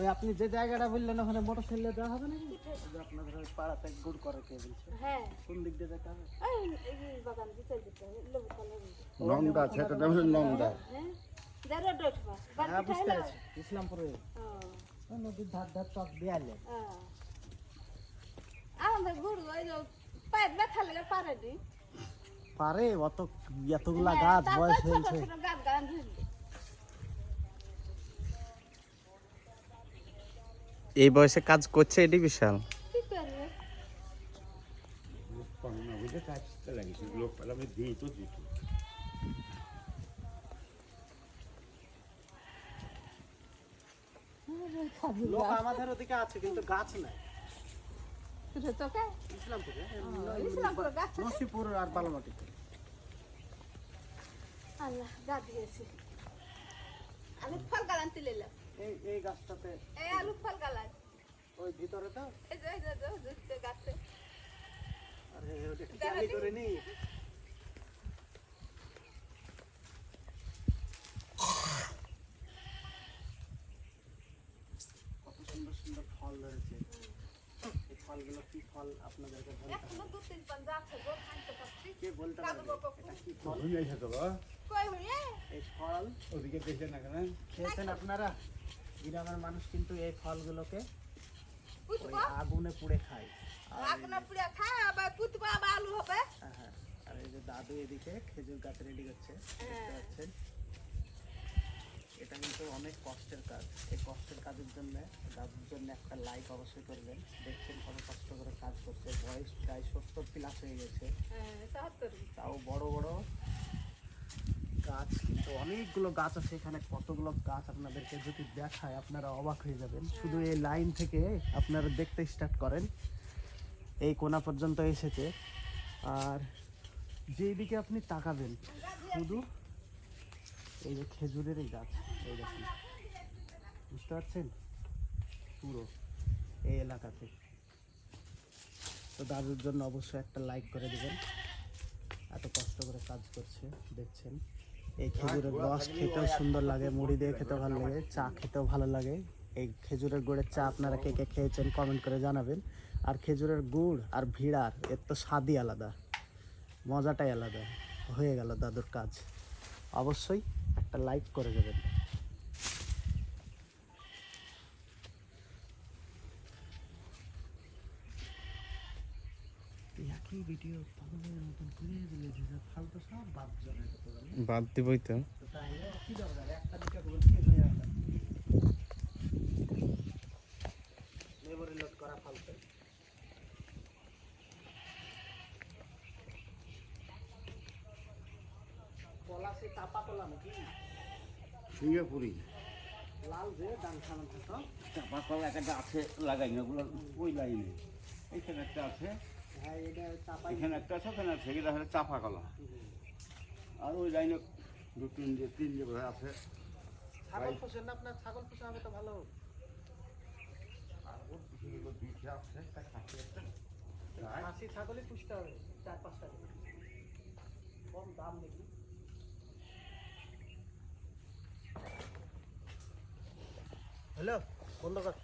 ওই আপনি যে জায়গাটা বললেন ওখানে মোটর সাইকেলে দেওয়া হবে নাকি? আপনাদের ওই পাড়াতে গুড় করে কে বলছে? হ্যাঁ। কোন দিক দিয়ে যেতে হবে? এই এই বাগান দিতে লেবু ফলের মধ্যে। নন্দা সেটা নাম হলো নন্দা। হ্যাঁ? হ্যাঁ বুঝতে খাইলো ইসলামপুরে। ও। নদীর ধার ধার চক দেয়ালে ও। আমাদের গুড় ওই যে পায়ের ব্যথা লেগে পারেনি। পারে অত এতগুলা হ্যাঁ, গাছ বয়স হয়েছে। গাছ গাছ এই বয়সে কাজ করছে এটি বিশাল। লোক আমি আমাদের ওদিকে আছে কিন্তু গাছ নাই। নসিপুর আর বালমাটিতে আল্লাহ দিয়েছি। আলু ফল গালান তুলিলাম এই এই গাছটাতে। এই আলু ফল গালান ওই ভিতরে তো? এই যে এই যে এই যে, এই যে গাছে। আরে ওটা কি করে নি। কত সুন্দর সুন্দর ফল ধরেছে। এই ফলগুলো কি ফল আপনাদেরকে বলতে এখনও দু তিন পাঞ্জা আছে গো খাইতে পারছি কে বলতে পারবে? এটা কি ফল? তো কই হইলে এই ফল? ওদিকে দেখে না কেন খেয়েছেন আপনারা? গ্রামের মানুষ কিন্তু এই ফলগুলোকে ওই আগুনে পুড়ে খায়। আর পুড়ে খায় আবার কুতবা আবার আলু হবে। হ্যাঁ, হ্যাঁ। আর এই যে দাদু এদিকে খেজুর গাছ রেডি করছে দেখতে হ্যাঁ। পাচ্ছেন? এটা কিন্তু অনেক কষ্টের কাজ। এই কষ্টের কাজের জন্য দাদুর জন্য একটা লাইক অবশ্যই করবেন। দেখছেন কত কষ্ট করে কাজ করছে। বয়স প্রায় সত্তর প্লাস হয়ে গেছে। তাও বড় বড় গাছ অনেকগুলো গাছ আছে এখানে, কতগুলো গাছ আপনাদেরকে যদি দেখায় আপনারা অবাক হয়ে যাবেন। শুধু এই লাইন থেকে আপনারা দেখতে স্টার্ট করেন। এই কোনা পর্যন্ত এসেছে। আর যেই দিকে আপনি তাকাবেন, শুধু এই যে খেজুরের এই গাছ, এই দেখুন। বুঝতে পারছেন? পুরো এই এলাকাতে। তো দাদুর জন্য অবশ্যই একটা লাইক করে দেবেন। এত কষ্ট করে কাজ করছে, দেখছেন। এই খেজুরের রস খেতেও সুন্দর লাগে, মুড়ি দিয়ে খেতে ভালো লাগে, চা খেতেও ভালো লাগে। এই খেজুরের গুড়ের চা আপনারা কে কে খেয়েছেন কমেন্ট করে জানাবেন। আর খেজুরের গুড় আর ভিড়ার, এর তো স্বাদই আলাদা। মজাটাই আলাদা। হয়ে গেল দাদুর কাজ। অবশ্যই একটা লাইক করে দেবেন। একই ভিডিও পাগলের মতন করে দিলে যে ফালতু সব বাদ যাবে। বাদ দিবই তো। তাইলে কি দরকার? একটা দুটো করে হয়ে মেমোরি লোড করা ফালতু। কলা সে চাপা কলা নাকি? সিঙ্গাপুরি লাল যে ডান খানা থাকো চাপা কলা একটা আছে লাগাই না ওগুলো ওই লাইনে। এইখানে একটা আছে। এখানে একটা আছে ওখানে আছে এটা হলো চাপা কলা আর ওই লাইনে দু তিন যে তিন যে বোধহয় আছে। ছাগল পোষেন না আপনার? ছাগল পোষা হবে তো ভালো। খাসি ছাগলই পুষতে হবে চার পাঁচটা কম দাম নাকি হ্যালো বন্ধ কর।